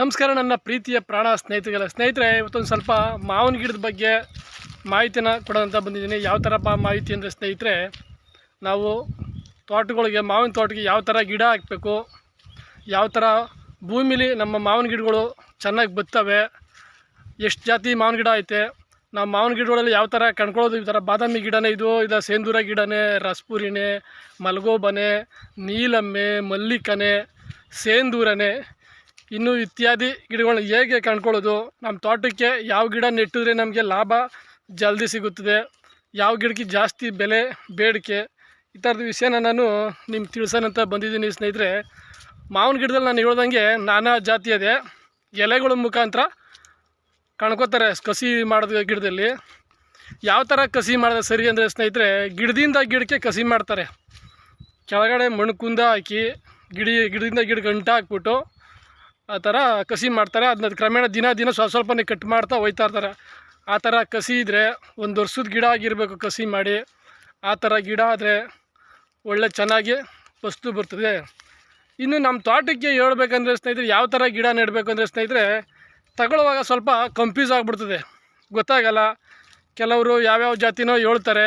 ನಮಸ್ಕಾರ ನನ್ನ ಪ್ರೀತಿಯ ಪ್ರಾಣ ಸ್ನೇಹಿತರಿಗೆಲ್ಲ. ಸ್ನೇಹಿತರೆ, ಇವತ್ತೊಂದು ಸ್ವಲ್ಪ ಮಾವಿನ ಗಿಡದ ಬಗ್ಗೆ ಮಾಹಿತಿನ ಕೊಡೋದಂತ ಬಂದಿದ್ದೀನಿ. ಯಾವ ಥರಪ್ಪ ಮಾಹಿತಿ ಅಂದರೆ ಸ್ನೇಹಿತರೆ, ನಾವು ತೋಟಗಳಿಗೆ, ಮಾವಿನ ತೋಟಕ್ಕೆ ಯಾವ ಥರ ಗಿಡ ಹಾಕಬೇಕು, ಯಾವ ಥರ ಭೂಮಿಲಿ ನಮ್ಮ ಮಾವಿನ ಗಿಡಗಳು ಚೆನ್ನಾಗಿ ಬತ್ತವೆ, ಎಷ್ಟು ಜಾತಿ ಮಾವಿನ ಗಿಡ ಐತೆ, ನಾವು ಮಾವಿನ ಗಿಡಗಳಲ್ಲಿ ಯಾವ ಥರ ಕಣ್ಕೊಳ್ಳೋದು ಈ ಥರ ಬಾದಾಮಿ ಗಿಡನೇ ಇದು ಇದು ಸೇಂದೂರ ಗಿಡನೇ, ರಸ್ಪೂರಿನೇ, ಮಲ್ಗೋಬನೆ, ನೀಲಮ್ಮೆ, ಮಲ್ಲಿಕನೆ, ಸೇಂದೂರನೆ ಇನ್ನು ಇತ್ಯಾದಿ ಗಿಡಗಳನ್ನ ಹೇಗೆ ಕಂಡ್ಕೊಳ್ಳೋದು ನಮ್ಮ ತೋಟಕ್ಕೆ ಯಾವ ಗಿಡ ನೆಟ್ಟಿದ್ರೆ ನಮಗೆ ಲಾಭ, ಜಲ್ದಿ ಸಿಗುತ್ತದೆ, ಯಾವ ಗಿಡಕ್ಕೆ ಜಾಸ್ತಿ ಬೆಲೆ, ಬೇಡಿಕೆ, ಈ ಥರದ ವಿಷಯನ ನಾನು ನಿಮ್ಗೆ ತಿಳಿಸೋಣಂತ ಬಂದಿದ್ದೀನಿ ಸ್ನೇಹಿತರೆ. ಮಾವಿನ ಗಿಡದಲ್ಲಿ ನಾನು ಹೇಳ್ದಂಗೆ ನಾನಾ ಜಾತಿ ಇದೆ ಎಲೆಗಳ ಮುಖಾಂತರ ಕಣ್ಕೋತಾರೆ ಕಸಿ ಮಾಡಿದ ಗಿಡದಲ್ಲಿ. ಯಾವ ಥರ ಕಸಿ ಮಾಡಿದ್ರೆ ಸರಿ ಅಂದರೆ ಸ್ನೇಹಿತರೆ, ಗಿಡದಿಂದ ಗಿಡಕ್ಕೆ ಕಸಿ ಮಾಡ್ತಾರೆ. ಕೆಳಗಡೆ ಮಣ್ಣು ಕುಂದ ಹಾಕಿ ಗಿಡಿ, ಗಿಡದಿಂದ ಗಿಡ ಗಂಟ ಹಾಕ್ಬಿಟ್ಟು ಆ ಥರ ಕಸಿ ಮಾಡ್ತಾರೆ. ಅದನ್ನ ಕ್ರಮೇಣ ದಿನ ದಿನ ಸ್ವಲ್ಪ ಸ್ವಲ್ಪನೇ ಕಟ್ ಮಾಡ್ತಾ ಹೋಯ್ತಾ ಇರ್ತಾರೆ. ಆ ಥರ ಕಸಿ ಇದ್ದರೆ ಒಂದು ವರ್ಷದ ಗಿಡ ಆಗಿರಬೇಕು ಕಸಿ ಮಾಡಿ. ಆ ಥರ ಗಿಡ ಆದರೆ ಒಳ್ಳೆ ಚೆನ್ನಾಗಿ ವಸ್ತು ಬರ್ತದೆ. ಇನ್ನು ನಮ್ಮ ತೋಟಕ್ಕೆ ಹೇಳ್ಬೇಕಂದ್ರೆ ಸ್ನೇಹಿತರೆ, ಯಾವ ಥರ ಗಿಡ ನೆಡಬೇಕು ಅಂದರೆ ಸ್ನೇಹಿತರೆ, ತಗೊಳ್ಳುವಾಗ ಸ್ವಲ್ಪ ಕನ್ಫ್ಯೂಸ್ ಆಗಿಬಿಡ್ತದೆ. ಗೊತ್ತಾಗಲ್ಲ. ಕೆಲವರು ಯಾವ್ಯಾವ ಜಾತಿನೋ ಹೇಳ್ತಾರೆ.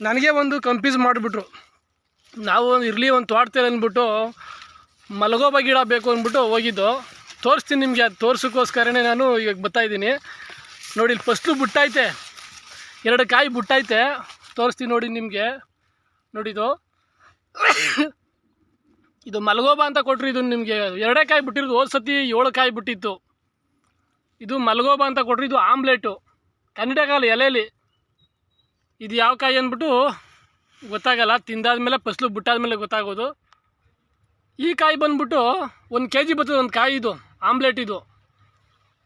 ನನಗೆ ಒಂದು ಕನ್ಫ್ಯೂಸ್ ಮಾಡಿಬಿಟ್ರು. ನಾವು ಇರಲಿ ಒಂದು ತೋಟದಲ್ಲಿ ಅಂದ್ಬಿಟ್ಟು ಮಲಗೋಬ ಗಿಡ ಬೇಕು ಅಂದ್ಬಿಟ್ಟು ಹೋಗಿದ್ದು. ತೋರಿಸ್ತೀನಿ ನಿಮಗೆ, ಅದು ತೋರ್ಸೋಕ್ಕೋಸ್ಕರನೇ ನಾನು ಈಗ ಬರ್ತಾಯಿದ್ದೀನಿ ನೋಡಿ, ಇಲ್ಲಿ ಫಸ್ಟು ಬುಟ್ಟೈತೆ. ಎರಡು ಕಾಯಿ ಬುಟ್ಟೈತೆ. ತೋರಿಸ್ತೀನಿ ನೋಡಿ ನಿಮಗೆ. ನೋಡಿದು ಇದು. ಮಲಗೋಬ ಅಂತ ಕೊಟ್ಟರು ಇದು ನಿಮಗೆ. ಎರಡೇ ಕಾಯಿ ಬಿಟ್ಟಿರೋದು, ಹೋದ ಸತಿ ಏಳು ಕಾಯಿ ಬಿಟ್ಟಿತ್ತು. ಇದು ಮಲಗೋಬ ಅಂತ ಕೊಟ್ಟರು ಇದು ಆಮ್ಲೆಟು. ಕನ್ನಡಕಾಲ ಎಲೆಯಲ್ಲಿ ಇದು ಯಾವ ಕಾಯಿ ಅಂದ್ಬಿಟ್ಟು ಗೊತ್ತಾಗಲ್ಲ ತಿಂದಾದ ಮೇಲೆ ಫಸ್ಲು ಬಿಟ್ಟಾದ ಮೇಲೆ ಗೊತ್ತಾಗೋದು. ಈ ಕಾಯಿ ಬಂದ್ಬಿಟ್ಟು ಒಂದು ಕೆ ಜಿ ಬರ್ತದೆ, ಒಂದು ಕಾಯಿ ಇದು, ಆಮ್ಲೆಟ್ ಇದು.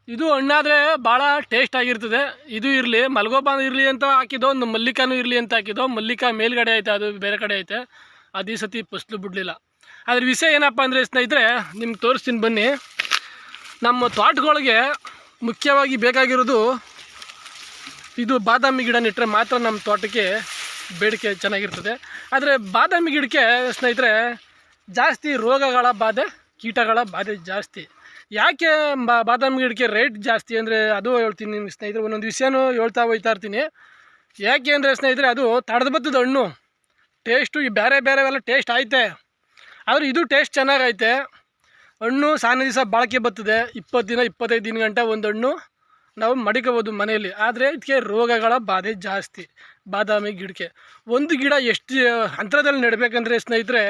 ಇದು ಹಣ್ಣಾದರೆ ಭಾಳ ಟೇಸ್ಟ್ ಆಗಿರ್ತದೆ. ಇದು ಇರಲಿ, ಮಲಗೋಪಾನ ಇರಲಿ ಅಂತ ಹಾಕಿದ್ದು, ಒಂದು ಮಲ್ಲಿಕಾನು ಇರಲಿ ಅಂತ ಹಾಕಿದೋ ಮಲ್ಲಿಕಾ ಮೇಲ್ಗಡೆ ಐತೆ, ಅದು ಬೇರೆ ಕಡೆ ಐತೆ. ಅದು ಈ ಸತಿ ಫಸ್ಲು ಬಿಡಲಿಲ್ಲ. ಅದ್ರ ವಿಷಯ ಏನಪ್ಪ ಅಂದರೆ ಸ್ನೇಹಿತರೆ, ನಿಮ್ಗೆ ತೋರಿಸ್ತೀನಿ ಬನ್ನಿ. ನಮ್ಮ ತೋಟಗಳಿಗೆ ಮುಖ್ಯವಾಗಿ ಬೇಕಾಗಿರೋದು ಇದು ಬಾದಾಮಿ ಗಿಡ ನೆಟ್ಟರೆ ಮಾತ್ರ ನಮ್ಮ ತೋಟಕ್ಕೆ ಬೇಡಿಕೆ ಚೆನ್ನಾಗಿರ್ತದೆ. ಆದರೆ ಬಾದಾಮಿ ಗಿಡಕ್ಕೆ ಸ್ನೇಹಿತರೆ ಜಾಸ್ತಿ ರೋಗಗಳ ಬಾಧೆ, ಕೀಟಗಳ ಬಾಧೆ ಜಾಸ್ತಿ. ಯಾಕೆ ಬಾದಾಮಿ ಗಿಡಕ್ಕೆ ರೇಟ್ ಜಾಸ್ತಿ ಅಂದರೆ ಅದು ಹೇಳ್ತೀನಿ ನಿಮ್ಗೆ ಸ್ನೇಹಿತರೆ, ಒಂದೊಂದು ವಿಷಯನೂ ಹೇಳ್ತಾ ಹೋಗ್ತಾ ಇರ್ತೀನಿ. ಯಾಕೆ ಅಂದರೆ ಸ್ನೇಹಿತರೆ, ಅದು ತಡೆದು ಬತ್ತದ ಹಣ್ಣು. ಟೇಸ್ಟು ಈ ಬೇರೆ ಬೇರೆವೆಲ್ಲ ಟೇಸ್ಟ್ ಐತೆ. ಆದರೆ ಇದು ಟೇಸ್ಟ್ ಚೆನ್ನಾಗೈತೆ. ಹಣ್ಣು ಸಾನೆ ದಿವಸ ಬಾಳಿಕೆ ಬರ್ತದೆ ಇಪ್ಪತ್ತು ದಿನ, ಇಪ್ಪತ್ತೈದು ದಿನ ಗಂಟೆ ಒಂದು ಹಣ್ಣು ನಾವು ಮಡಿಕೋಬೋದು ಮನೆಯಲ್ಲಿ. ಆದರೆ ಇದಕ್ಕೆ ರೋಗಗಳ ಬಾಧೆ ಜಾಸ್ತಿ ಬಾದಾಮಿ ಗಿಡಕ್ಕೆ. ಒಂದು ಗಿಡ ಎಷ್ಟು ಅಂತರದಲ್ಲಿ ನೆಡಬೇಕಂದ್ರೆ ಸ್ನೇಹಿತರೆ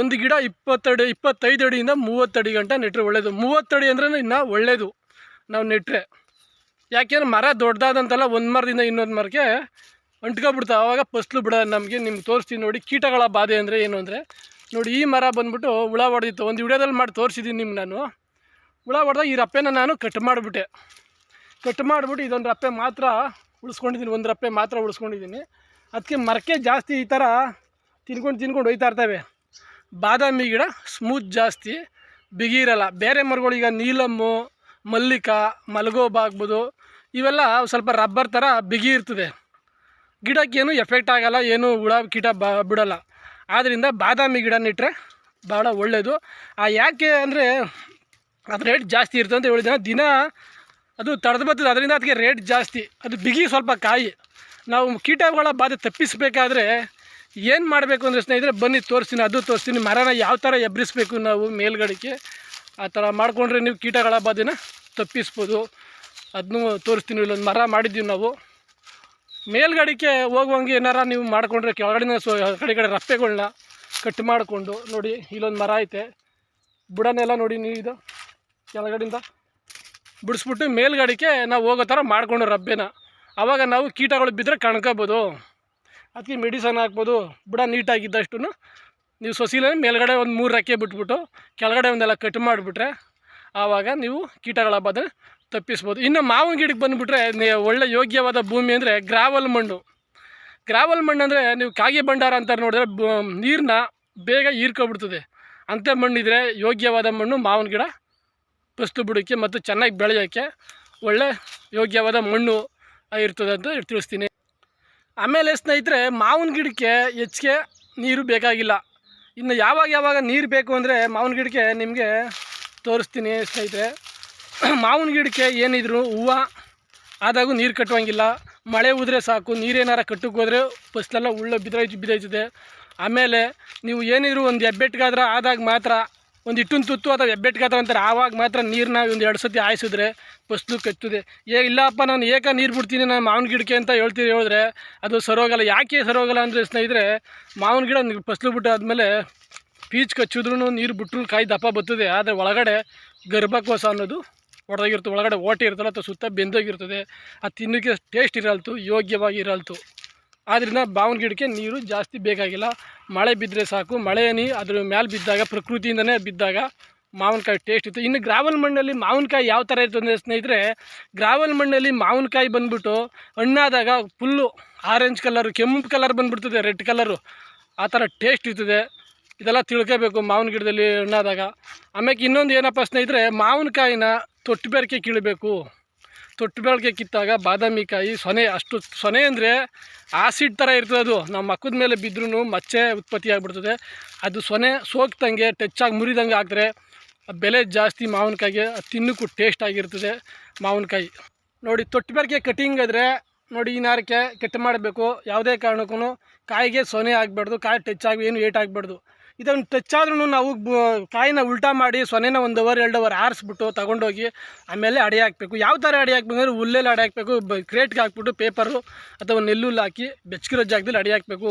ಒಂದು ಗಿಡ ಇಪ್ಪತ್ತಡಿ, ಇಪ್ಪತ್ತೈದು ಅಡಿಯಿಂದ ಮೂವತ್ತಡಿ ಗಂಟ ನೆಟ್ಟರೆ ಒಳ್ಳೆಯದು ಮೂವತ್ತಡಿ ಅಂದ್ರೆ ಇನ್ನೂ ಒಳ್ಳೆಯದು ನಾವು ನೆಟ್ಟರೆ ಯಾಕೆಂದ್ರೆ ಮರ ದೊಡ್ಡದಾದಂತಲ್ಲ, ಒಂದು ಮರದಿಂದ ಇನ್ನೊಂದು ಮರಕ್ಕೆ ಅಂಟ್ಕೊಬಿಡ್ತಾವೆ. ಆವಾಗ ಫಸ್ಲು ಬಿಡ, ನಮಗೆ ನಿಮ್ಗೆ ತೋರಿಸ್ತೀನಿ ನೋಡಿ, ಕೀಟಗಳ ಬಾಧೆ ಅಂದರೆ ಏನು ಅಂದರೆ, ನೋಡಿ ಈ ಮರ ಬಂದ್ಬಿಟ್ಟು ಹುಳ ಹೊಡೆದಿತ್ತು. ಒಂದು ವಿಡಿಯೋದಲ್ಲಿ ಮಾಡಿ ತೋರಿಸಿದ್ದೀನಿ ನಿಮ್ಗೆ ನಾನು. ಹುಳ ಹೊಡೆದಾಗ ಈ ರಪ್ಪೆನ ನಾನು ಕಟ್ ಮಾಡಿಬಿಟ್ಟೆ. ಕಟ್ ಮಾಡಿಬಿಟ್ಟು ಇದೊಂದು ರಪ್ಪೆ ಮಾತ್ರ ಉಳಿಸ್ಕೊಂಡಿದ್ದೀನಿ ಒಂದು ರಪ್ಪೆ ಮಾತ್ರ ಉಳಿಸ್ಕೊಂಡಿದ್ದೀನಿ ಅದಕ್ಕೆ ಮರಕ್ಕೆ ಜಾಸ್ತಿ ಈ ಥರ ತಿನ್ಕೊಂಡು ತಿನ್ಕೊಂಡು ಹೋಯ್ತಾ ಇರ್ತವೆ. ಬಾದಾಮಿ ಗಿಡ ಸ್ಮೂತ್ ಜಾಸ್ತಿ ಬಿಗಿರಲ್ಲ ಬೇರೆ ಮರಗಳು ಈಗ ನೀಲಮ್ಮು, ಮಲ್ಲಿಕ, ಮಲಗೋಬ ಆಗ್ಬೋದು, ಇವೆಲ್ಲ ಸ್ವಲ್ಪ ರಬ್ಬರ್ ಥರ ಬಿಗಿ ಇರ್ತದೆ. ಗಿಡಕ್ಕೇನು ಎಫೆಕ್ಟ್ ಆಗಲ್ಲ, ಏನು ಹುಳ, ಕೀಟ ಬ, ಬಿಡಲ್ಲ. ಆದ್ದರಿಂದ ಬಾದಾಮಿ ಗಿಡ ನೆಟ್ಟರೆ ಭಾಳ ಒಳ್ಳೆಯದು ಆ ಯಾಕೆ ಅಂದರೆ ಅದು ರೇಟ್ ಜಾಸ್ತಿ ಇರ್ತದೆ ಅಂತ ಹೇಳಿದ ದಿನ ಅದು ತಡೆದು ಬರ್ತದೆ. ಅದರಿಂದ ಅದಕ್ಕೆ ರೇಟ್ ಜಾಸ್ತಿ. ಅದು ಬಿಗಿ ಸ್ವಲ್ಪ ಕಾಯಿ. ನಾವು ಕೀಟಗಳ ಬಾಧೆ ತಪ್ಪಿಸಬೇಕಾದ್ರೆ ಏನು ಮಾಡಬೇಕು ಅಂದರೆ ಸ್ನೇಹಿತರೆ, ಬನ್ನಿ, ತೋರಿಸ್ತೀನಿ, ಅದು ತೋರಿಸ್ತೀನಿ, ಮರನ ಯಾವ ಥರ ಎಬ್ಬರಿಸ್ಬೇಕು ನಾವು ಮೇಲ್ಗಡೆಗೆ. ಆ ಥರ ಮಾಡಿಕೊಂಡ್ರೆ ನೀವು ಕೀಟಗಳ ಬಾಧೆನ ತಪ್ಪಿಸ್ಬೋದು. ಅದನ್ನೂ ತೋರಿಸ್ತೀನಿ ಇಲ್ಲೊಂದು ಮರ ಮಾಡಿದ್ದೀವಿ ನಾವು. ಮೇಲ್ಗಡೆಗೆ ಹೋಗುವಂಗೆ ಏನಾರ ನೀವು ಮಾಡಿಕೊಂಡ್ರೆ ಕೆಳಗಡೆ ಸೊ ಕಡೆ ಕಡೆ ರಪ್ಪೆಗಳನ್ನ ಕಟ್ ಮಾಡಿಕೊಂಡು ನೋಡಿ, ಇಲ್ಲೊಂದು ಮರ ಐತೆ. ಬುಡನೆಲ್ಲ ನೋಡಿ ನೀವು ಇದು ಕೆಳಗಡೆಯಿಂದ ಬಿಡಿಸ್ಬಿಟ್ಟು ಮೇಲ್ಗಡೆಗೆ ನಾವು ಹೋಗೋ ಥರ ಮಾಡಿಕೊಂಡು ರಬ್ಬೆನ. ಆವಾಗ ನಾವು ಕೀಟಗಳು ಬಿದ್ದರೆ ಕಣ್ಕೋಬೋದು. ಅದಕ್ಕೆ ಮೆಡಿಸನ್ ಹಾಕ್ಬೋದು. ಬುಡ ನೀಟಾಗಿದ್ದಷ್ಟು ನೀವು ಸೊಸಿಲ ಮೇಲ್ಗಡೆ ಒಂದು ಮೂರು ರೆಕ್ಕೆ ಬಿಟ್ಬಿಟ್ಟು, ಕೆಳಗಡೆ ಒಂದೆಲ್ಲ ಕಟ್ ಮಾಡಿಬಿಟ್ರೆ ಆವಾಗ ನೀವು ಕೀಟಗಳ ಬಾಧೆ ತಪ್ಪಿಸ್ಬೋದು. ಇನ್ನು ಮಾವಿನ ಗಿಡಕ್ಕೆ ಬಂದುಬಿಟ್ರೆ ಒಳ್ಳೆ ಯೋಗ್ಯವಾದ ಭೂಮಿ ಅಂದರೆ ಗ್ರಾವಲ್ ಮಣ್ಣು. ಗ್ರಾವಲ್ ಮಣ್ಣು ಅಂದರೆ ನೀವು ಕಾಗೆ ಭಂಡಾರ ಅಂತ ನೋಡಿದ್ರೆ ನೀರನ್ನ ಬೇಗ ಹೀರ್ಕೊಬಿಡ್ತದೆ. ಅಂಥ ಮಣ್ಣಿದ್ರೆ ಯೋಗ್ಯವಾದ ಮಣ್ಣು ಮಾವಿನ ಗಿಡ ಪಸ್ತು ಬಿಡೋಕ್ಕೆ ಮತ್ತು ಚೆನ್ನಾಗಿ ಬೆಳೆಯೋಕ್ಕೆ ಒಳ್ಳೆ ಯೋಗ್ಯವಾದ ಮಣ್ಣು ಇರ್ತದೆ ಅಂತ ತಿಳಿಸ್ತೀನಿ. ಆಮೇಲೆ ಸ್ನೇಹಿತರೆ, ಮಾವಿನ ಗಿಡಕ್ಕೆ ಹೆಚ್ಚಿಗೆ ನೀರು ಬೇಕಾಗಿಲ್ಲ. ಇನ್ನು ಯಾವಾಗ ಯಾವಾಗ ನೀರು ಬೇಕು ಅಂದರೆ ಮಾವಿನ ಗಿಡಕ್ಕೆ ನಿಮಗೆ ತೋರಿಸ್ತೀನಿ ಸ್ನೇಹಿತರೆ. ಮಾವಿನ ಗಿಡಕ್ಕೆ ಏನಿದ್ರು ಹೂವು ಆದಾಗೂ ನೀರು ಕಟ್ಟುವಂಗಿಲ್ಲ. ಮಳೆ ಉದ್ರೆ ಸಾಕು, ನೀರೇನಾರ ಕಟ್ಟಕ್ಕೆ ಹೋದರೆ ಉಳ್ಳ ಬಿದ್ದೋಯ್ತು ಬಿದ್ದೋಯ್ತದೆ ಆಮೇಲೆ ನೀವು ಏನಿದ್ರು ಒಂದು ಹೆಬ್ಬೆಟ್ಟಿಗಾದ್ರೆ ಆದಾಗ ಮಾತ್ರ ಒಂದು ಇಟ್ಟೊಂದು ತುತ್ತು ಅಥವಾ ಹೆಬ್ಬೆಟ್ಗಾದ್ರೆ ಅಂತಾರೆ ಆವಾಗ ಮಾತ್ರ ನೀರನ್ನ ಒಂದು ಎರಡು ಸತಿ ಹಾಯಿಸಿದ್ರೆ ಫಸ್ಲು ಕಚ್ಚುತ್ತೆ ಏ, ಇಲ್ಲಪ್ಪ, ನಾನು ಏಕ ನೀರು ಬಿಡ್ತೀನಿ, ನಾನು ಮಾವಿನ ಗಿಡಕ್ಕೆ ಅಂತ ಹೇಳ್ತೀರಿ ಹೇಳಿದ್ರೆ ಅದು ಸರೋಗಲ್ಲ. ಯಾಕೆ ಸರೋಗಲ್ಲ ಅಂದರೆ ಸ್ನೇಹಿತರೆ, ಮಾವಿನ ಗಿಡ ಫಸ್ಲು ಬಿಟ್ಟು ಆದಮೇಲೆ ಪೀಚ್ ಕಚ್ಚಿದ್ರೂ ನೀರು ಬಿಟ್ಟರು ಕಾಯಿ ದಪ್ಪ ಬರ್ತದೆ. ಆದರೆ ಒಳಗಡೆ ಗರ್ಭಕೋಶ ಅನ್ನೋದು ಹೊಡೆದಾಗಿರ್ತದೆ ಒಳಗಡೆ ಓಟೆ ಇರ್ತಲ್ಲ ಅಥವಾ ಸುತ್ತ ಬೆಂದೋಗಿರ್ತದೆ. ಅದು ತಿನ್ನೋಕ್ಕೆ ಟೇಸ್ಟ್ ಇರಲ್ತು, ಯೋಗ್ಯವಾಗಿ ಇರಲ್ತು. ಆದ್ದರಿಂದ ಮಾವಿನ ಗಿಡಕ್ಕೆ ನೀರು ಜಾಸ್ತಿ ಬೇಕಾಗಿಲ್ಲ. ಮಳೆ ಬಿದ್ದರೆ ಸಾಕು. ಮಳೆ ನೀ ಅದ್ರ ಮೇಲೆ ಬಿದ್ದಾಗ, ಪ್ರಕೃತಿಯಿಂದನೇ ಬಿದ್ದಾಗ ಮಾವಿನಕಾಯಿ ಟೇಸ್ಟ್ ಇತ್ತು. ಇನ್ನು ಗ್ರಾವಲ್ ಮಣ್ಣಲ್ಲಿ ಮಾವಿನಕಾಯಿ ಯಾವ ಥರ ಇತ್ತು ಅಂದರೆ ಸ್ನೇಹಿತರೆ ಗ್ರಾವಲ್ ಮಣ್ಣಲ್ಲಿ ಮಾವಿನಕಾಯಿ ಬಂದ್ಬಿಟ್ಟು ಹಣ್ಣಾದಾಗ ಫುಲ್ಲು ಆರೆಂಜ್ ಕಲರು ಕೆಂಪು ಕಲರ್ ಬಂದುಬಿಡ್ತದೆ ರೆಡ್ ಕಲರು ಆ ಥರ ಟೇಸ್ಟ್ ಇರ್ತದೆ. ಇದೆಲ್ಲ ತಿಳ್ಕೋಬೇಕು ಮಾವಿನ ಗಿಡದಲ್ಲಿ ಹಣ್ಣಾದಾಗ. ಆಮೇಲೆ ಇನ್ನೊಂದು ಏನಪ್ಪ ಸ್ನೇಹಿತರೆ, ಮಾವಿನಕಾಯಿನ ತೊಟ್ಟು ಬೆರಕೆ ಕೀಳಬೇಕು. ತೊಟ್ಟು ಬೆಳಗ್ಗೆ ಕಿತ್ತಾಗ ಬಾದಾಮಿ ಕಾಯಿ ಸೊನೆ ಅಷ್ಟು ಸೊನೆ ಅಂದರೆ ಆಸಿಡ್ ಥರ ಇರ್ತದೆ ಅದು. ನಮ್ಮ ಮಕ್ಕದ ಮೇಲೆ ಬಿದ್ದರೂ ಮಚ್ಚೆ ಉತ್ಪತ್ತಿ ಆಗಿಬಿಡ್ತದೆ. ಅದು ಸೊನೆ ಸೋಕ್ತಂಗೆ ಟಚ್ಚಾಗಿ ಮುರಿದಂಗೆ ಹಾಕಿದ್ರೆ ಬೆಲೆ ಜಾಸ್ತಿ ಮಾವಿನಕಾಯಿಗೆ ತಿನ್ನಕ್ಕೂ ಟೇಸ್ಟ್ ಆಗಿರ್ತದೆ ಮಾವಿನಕಾಯಿ. ನೋಡಿ ತೊಟ್ಟು ಬೆಳಗ್ಗೆ ಕಟಿಂಗ್ ಆದರೆ ನೋಡಿ ಈ ನಾರಕ್ಕೆ ಕಟ್ ಮಾಡಬೇಕು. ಯಾವುದೇ ಕಾರಣಕ್ಕೂ ಕಾಯಿಗೆ ಸೊನೆ ಆಗಬಾರ್ದು, ಕಾಯಿ ಟಚ್ ಆಗಿ ಏನು ಏಟ್ ಇದನ್ನು ಟಚ್ ಆದ್ರೂ ನಾವು ಕಾಯಿನ ಉಲ್ಟಾ ಮಾಡಿ ಸೊನೆನ ಒಂದು ಅವರ್ ಎರಡು ಅವರ್ ಆರಿಸ್ಬಿಟ್ಟು ತೊಗೊಂಡೋಗಿ ಆಮೇಲೆ ಅಡಿ ಹಾಕಬೇಕು. ಯಾವ ಥರ ಅಡಿ ಹಾಕ್ಬೇಕು ಅಂದರೆ ಹುಲ್ಲೆಲ್ಲ ಅಡಿ ಹಾಕಬೇಕು. ಬ ಕ್ರೇಟ್ಗೆ ಹಾಕ್ಬಿಟ್ಟು ಪೇಪರು ಅಥವಾ ನೆಲ್ಲುಲ್ಲು ಹಾಕಿ ಬೆಚ್ಚಗಿರೋ ಜಾಗದಲ್ಲಿ ಅಡಿ ಹಾಕಬೇಕು.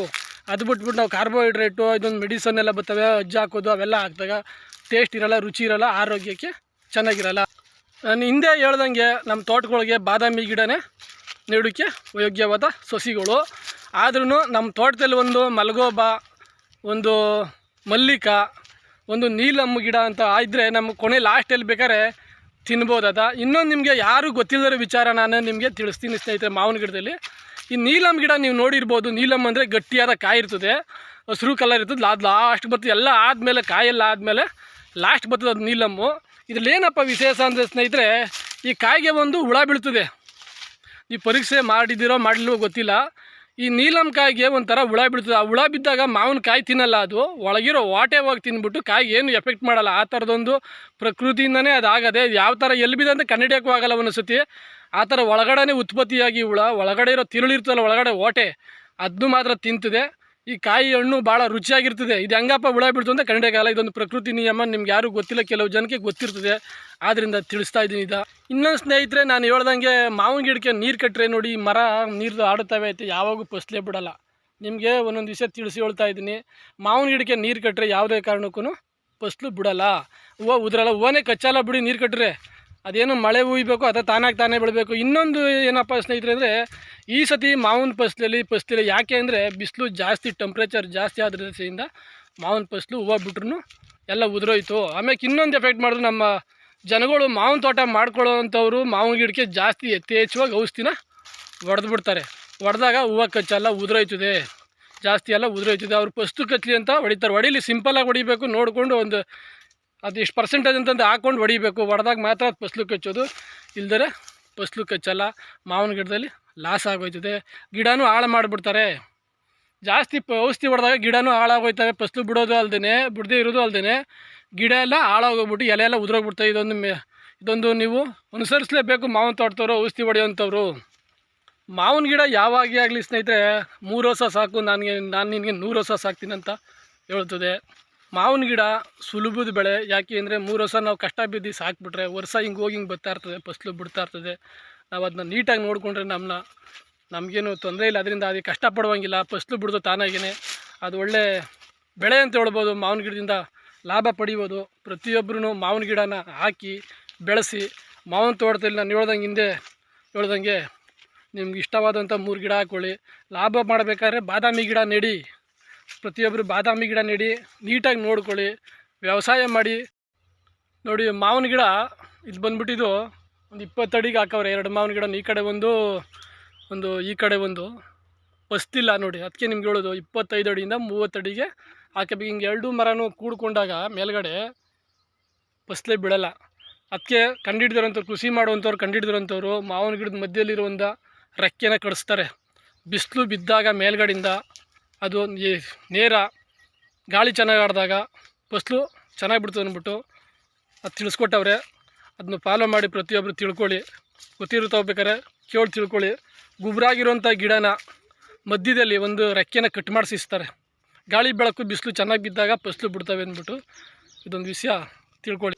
ಅದು ಬಿಟ್ಬಿಟ್ಟು ನಾವು ಕಾರ್ಬೋಹೈಡ್ರೇಟು ಇದೊಂದು ಮೆಡಿಸನ್ ಎಲ್ಲ ಬರ್ತವೆ. ಅಜ್ಜ ಹಾಕೋದು ಅವೆಲ್ಲ ಹಾಕಿದಾಗ ಟೇಸ್ಟ್ ಇರಲ್ಲ, ರುಚಿ ಇರಲ್ಲ, ಆರೋಗ್ಯಕ್ಕೆ ಚೆನ್ನಾಗಿರಲ್ಲ. ನಾನು ಹಿಂದೆ ಹೇಳ್ದಂಗೆ ನಮ್ಮ ತೋಟಗಳಿಗೆ ಬಾದಾಮಿ ಗಿಡನೇ ನೆಡೋಕ್ಕೆ ಯೋಗ್ಯವಾದ ಸಸಿಗಳು. ಆದ್ರೂ ನಮ್ಮ ತೋಟದಲ್ಲಿ ಒಂದು ಮಲಗೋಬಾ, ಒಂದು ಮಲ್ಲಿಕ, ಒಂದು ನೀಲಮ್ಮ ಗಿಡ ಅಂತ ಇದ್ದರೆ ನಮ್ಮ ಕೊನೆ ಲಾಸ್ಟಲ್ಲಿ ಬೇಕಾದ್ರೆ ತಿನ್ಬೋದದ ಇನ್ನೊಂದು ನಿಮಗೆ ಯಾರು ಗೊತ್ತಿಲ್ಲದ ವಿಚಾರ ನಾನು ನಿಮಗೆ ತಿಳಿಸ್ತೀನಿ ಸ್ನೇಹಿತರೆ ಮಾವಿನ ಗಿಡದಲ್ಲಿ. ಈ ನೀಲಮ್ ಗಿಡ ನೀವು ನೋಡಿರ್ಬೋದು ನೀಲಮ್ ಅಂದರೆ ಗಟ್ಟಿಯಾದ ಕಾಯಿ ಇರ್ತದೆ. ಹಸಿರು ಕಲರ್ ಇರ್ತದೆ. ಅದು ಲಾಸ್ಟ್ ಬರ್ತದೆ ಎಲ್ಲ ಆದಮೇಲೆ ಕಾಯೆಲ್ಲ ಆದಮೇಲೆ ಲಾಸ್ಟ್ ಬರ್ತದೆ ಅದು ನೀಲಮ್ಮು. ಇದ್ರಲ್ಲಿ ಏನಪ್ಪ ವಿಶೇಷ ಅಂದರೆ ಸ್ನೇಹಿತರೆ, ಈ ಕಾಯಿಗೆ ಒಂದು ಹುಳ ಬೀಳ್ತದೆ. ನೀವು ಪರೀಕ್ಷೆ ಮಾಡಿದ್ದೀರೋ ಮಾಡಲಿಲ್ವೋ ಗೊತ್ತಿಲ್ಲ. ಈ ನೀಲಂ ಕಾಯಿಗೆ ಒಂಥರ ಹುಳ ಬೀಳ್ತದೆ ಆ ಹುಳ ಬಿದ್ದಾಗ ಮಾವಿನ ಕಾಯಿ ತಿನ್ನಲ್ಲ ಅದು. ಒಳಗಿರೋ ವಾಟೆ ಹೋಗಿ ತಿಂದ್ಬಿಟ್ಟು ಕಾಯಿಗೆ ಏನು ಎಫೆಕ್ಟ್ ಮಾಡಲ್ಲ. ಆ ಥರದೊಂದು ಪ್ರಕೃತಿಯಿಂದನೇ ಅದು ಆಗದೆ ಯಾವ ಥರ ಎಲ್ಲಿ ಬಿದ್ದ ಅಂತ ಕಂಡಿಡಿಯೋಕ್ಕೂ ಆಗಲ್ಲ ಆ ಥರ ಒಳಗಡೆನೇ ಉತ್ಪತ್ತಿಯಾಗಿ ಹುಳ. ಒಳಗಡೆ ಇರೋ ತಿರುಳಿರ್ತಲ್ಲ ಒಳಗಡೆ ಓಟೆ ಅದನ್ನು ಮಾತ್ರ ತಿಂತದೆ. ಈ ಕಾಯಿ ಹಣ್ಣು ಭಾಳ ರುಚಿಯಾಗಿರ್ತದೆ. ಇದು ಹೆಂಗಪ್ಪ ಹುಳ ಬಿಡ್ತು ಅಂತ ಕಾಲ ಇದೊಂದು ಪ್ರಕೃತಿ ನಿಯಮ. ನಿಮ್ಗೆ ಯಾರೂ ಗೊತ್ತಿಲ್ಲ, ಕೆಲವು ಜನಕ್ಕೆ ಗೊತ್ತಿರ್ತದೆ. ಆದ್ದರಿಂದ ತಿಳಿಸ್ತಾ ಇದ್ದೀನಿ ಇದು ಇನ್ನೊಂದು ಸ್ನೇಹಿತರೆ, ನಾನು ಹೇಳ್ದಂಗೆ ಮಾವಿನ ಗಿಡಕ್ಕೆ ನೀರು ಕಟ್ಟರೆ ನೋಡಿ, ಮರ ನೀರು ಆಡುತ್ತವೆ ಐತೆ ಯಾವಾಗೂ ಫಸ್ಲೇ ಬಿಡಲ್ಲ. ನಿಮಗೆ ಒಂದೊಂದು ವಿಷಯ ತಿಳಿಸಿ ಹೇಳ್ತಾ ಇದ್ದೀನಿ. ಮಾವಿನ ಗಿಡಕ್ಕೆ ನೀರು ಕಟ್ಟರೆ ಯಾವುದೇ ಕಾರಣಕ್ಕೂ ಫಸ್ಲು ಬಿಡಲ್ಲ. ಹೂವು ಉದ್ರಲ್ಲ. ಹೂವನೇ ಕಚ್ಚಲ್ಲ ಬಿಡಿ ನೀರು ಕಟ್ಟರೆ ಅದೇನು ಮಳೆ ಹುಯ್ಬೇಕು ಅಥವಾ ತಾನಾಗಿ ತಾನೇ ಬೆಳಬೇಕು. ಇನ್ನೊಂದು ಏನಪ್ಪ ಸ್ನೇಹಿತರೆ ಅಂದರೆ, ಈ ಸತಿ ಮಾವಿನ ಫಸ್ಲಲ್ಲಿ ಫಸ್ಲಿಲ್ಲ ಯಾಕೆ ಅಂದರೆ ಬಿಸಿಲು ಜಾಸ್ತಿ ಟೆಂಪ್ರೇಚರ್ ಜಾಸ್ತಿ ಆದ್ರಿಂದ ಮಾವಿನ ಫಸ್ಲು ಹೂವು ಬಿಟ್ರು ಎಲ್ಲ ಉದುರೋಯ್ತು. ಆಮೇಲೆ ಇನ್ನೊಂದು ಎಫೆಕ್ಟ್ ಮಾಡಿದ್ರು ನಮ್ಮ ಜನಗಳು ಮಾವಿನ ತೋಟ ಮಾಡ್ಕೊಳ್ಳೋವಂಥವ್ರು ಮಾವಿನ ಗಿಡಕ್ಕೆ ಜಾಸ್ತಿ ಯಥೇಚ್ಛವಾಗಿ ಔಷಧಿನ ಹೊಡೆದು ಬಿಡ್ತಾರೆ ಹೊಡೆದಾಗ ಹೂವು ಕಚ್ಚಲ್ಲ ಉದುರೋಯ್ತದೆ. ಜಾಸ್ತಿ ಎಲ್ಲ ಉದುರೋಯ್ತದೆ. ಅವ್ರು ಫಸ್ಟು ಕಚ್ಚಲಿ ಅಂತ ಹೊಡಿತಾರೆ. ಹೊಡೀಲಿ ಸಿಂಪಲಾಗಿ ಹೊಡಿಬೇಕು ನೋಡಿಕೊಂಡು ಒಂದು ಅದು ಇಷ್ಟು ಪರ್ಸೆಂಟೇಜ್ ಅಂತಂದು ಹಾಕೊಂಡು ಹೊಡಿಬೇಕು. ಹೊಡೆದಾಗ ಮಾತ್ರ ಅದು ಫಸ್ಲು ಕಚ್ಚೋದು. ಇಲ್ದರೆ ಫಸ್ಲು ಕಚ್ಚಲ್ಲ. ಮಾವಿನ ಗಿಡದಲ್ಲಿ ಲಾಸ್ ಆಗೋಯ್ತದೆ. ಗಿಡನೂ ಹಾಳು ಮಾಡಿಬಿಡ್ತಾರೆ. ಜಾಸ್ತಿ ಔಷಧಿ ಹೊಡೆದಾಗ ಗಿಡನೂ ಹಾಳಾಗೋಯ್ತವೆ. ಫಸ್ಲು ಬಿಡೋದು ಅಲ್ದೇ ಬಿಡದೇ ಇರೋದು ಅಲ್ದೇ ಗಿಡ ಎಲ್ಲ ಹಾಳಾಗೋಗ್ಬಿಟ್ಟು ಎಲೆ ಎಲ್ಲ ಉದುರೋಗ್ಬಿಡ್ತವೆ. ಇದೊಂದು ಮೇ, ಇದೊಂದು ನೀವು ಅನುಸರಿಸಲೇಬೇಕು ಮಾವಿನ ತೋಟದವರು, ಔಷಧಿ ಹೊಡೆಯೋಂಥವ್ರು ಮಾವಿನ ಗಿಡ ಯಾವಾಗೇ ಆಗಲಿ ಸ್ನೇಹಿತರೆ, ಮೂರು ವರ್ಷ ಸಾಕು. ನನಗೆ, ನಾನು ನಿನಗೆ ನೂರು ವರ್ಷ ಸಾಕ್ತೀನಿ ಅಂತ ಹೇಳ್ತದೆ. ಮಾವಿನ ಗಿಡ ಸುಲಭದ ಬೆಳೆ. ಯಾಕೆ ಅಂದರೆ ಮೂರು ವರ್ಷ ನಾವು ಕಷ್ಟ ಬಿದ್ದು ಸಾಕ್ಬಿಟ್ರೆ ವರ್ಷ ಹಿಂಗೆ ಹೋಗಿ ಹಿಂಗೆ ಬರ್ತಾ ಇರ್ತದೆ, ಫಸ್ಲು ಬಿಡ್ತಾ ಇರ್ತದೆ. ನಾವು ಅದನ್ನ ನೀಟಾಗಿ ನೋಡಿಕೊಂಡ್ರೆ ನಮ್ಮನ್ನ ನಮಗೇನು ತೊಂದರೆ ಇಲ್ಲ. ಅದರಿಂದ ಅದಕ್ಕೆ ಕಷ್ಟಪಡುವಂಗಿಲ್ಲ ಫಸ್ಲು ಬಿಡೋದು ತಾನಾಗೇ ಅದು ಒಳ್ಳೆ ಬೆಳೆ ಅಂತ ಹೇಳ್ಬೋದು. ಮಾವಿನ ಗಿಡದಿಂದ ಲಾಭ ಪಡಿಬೋದು. ಪ್ರತಿಯೊಬ್ಬರೂ ಮಾವಿನ ಗಿಡನ ಹಾಕಿ ಬೆಳೆಸಿ ಮಾವಿನ ತೋಟದಲ್ಲಿ ನಾನು ಹೇಳ್ದಂಗೆ ಹಿಂದೆ ಹೇಳ್ದಂಗೆ ನಿಮ್ಗೆ ಇಷ್ಟವಾದಂಥ ಮೂರು ಗಿಡ ಹಾಕ್ಕೊಳ್ಳಿ ಲಾಭ ಮಾಡಬೇಕಾದ್ರೆ ಬಾದಾಮಿ ಗಿಡ ನೆಡಿ. ಪ್ರತಿಯೊಬ್ಬರು ಬಾದಾಮಿ ಗಿಡ ನೆಡಿ, ನೀಟಾಗಿ ನೋಡ್ಕೊಳ್ಳಿ, ವ್ಯವಸಾಯ ಮಾಡಿ. ನೋಡಿ, ಮಾವಿನ ಗಿಡ ಇದು ಬಂದ್ಬಿಟ್ಟಿದ್ದು ಒಂದು ಇಪ್ಪತ್ತಡಿಗೆ ಹಾಕವ್ರೆ. ಎರಡು ಮಾವಿನ ಗಿಡ ಈ ಕಡೆ ಒಂದು ಒಂದು ಈ ಕಡೆ ಒಂದು. ಹೊಸ್ತಿಲ್ಲ ನೋಡಿ, ಅದಕ್ಕೆ ನಿಮ್ಗೆ ಹೇಳೋದು, ಇಪ್ಪತ್ತೈದು ಅಡಿಯಿಂದ ಮೂವತ್ತಡಿಗೆ ಹಾಕಬೇಕು. ಹಿಂಗೆ ಎರಡು ಮರನೂ ಕೂಡ್ಕೊಂಡಾಗ ಮೇಲ್ಗಡೆ ಫಸ್ಲೇ ಬಿಡಲ್ಲ. ಅದಕ್ಕೆ ಕಂಡಿಡ್ದಿರೋಂಥವ್ರು ಕೃಷಿ ಮಾಡುವಂಥವ್ರು, ಕಂಡಿಡ್ದಿರೋಂಥವ್ರು ಮಾವಿನ ಗಿಡದ ಮಧ್ಯದಲ್ಲಿರುವಂಥ ರೆಕ್ಕೆನ ಕಡಿಸ್ತಾರೆ. ಬಿಸಿಲು ಬಿದ್ದಾಗ ಮೇಲ್ಗಡೆಯಿಂದ ಅದು ಈ ನೇರ ಗಾಳಿ ಚೆನ್ನಾಗಿ ಆಡಿದಾಗ ಫಸ್ಲು ಚೆನ್ನಾಗಿ ಬಿಡ್ತದೆ ಅಂದ್ಬಿಟ್ಟು ಅದು ತಿಳಿಸ್ಕೊಟ್ಟವ್ರೆ. ಅದನ್ನ ಫಾಲೋ ಮಾಡಿ ಪ್ರತಿಯೊಬ್ಬರು ತಿಳ್ಕೊಳ್ಳಿ. ಗೊತ್ತಿರುತ್ತೆ ಹೋಗ್ಬೇಕಾದ್ರೆ ಕೇಳಿ ತಿಳ್ಕೊಳ್ಳಿ. ಗುಬ್ರಾಗಿರುವಂಥ ಗಿಡನ ಮಧ್ಯದಲ್ಲಿ ಒಂದು ರೆಕ್ಕೆನ ಕಟ್ ಮಾಡಿಸಿಸ್ತಾರೆ ಗಾಳಿ ಬೆಳಕು, ಬಿಸಿಲು ಚೆನ್ನಾಗಿ ಬಿದ್ದಾಗ ಫಸ್ಲು ಬಿಡ್ತವೆ ಅಂದ್ಬಿಟ್ಟು ಇದೊಂದು ವಿಷಯ ತಿಳ್ಕೊಳ್ಳಿ.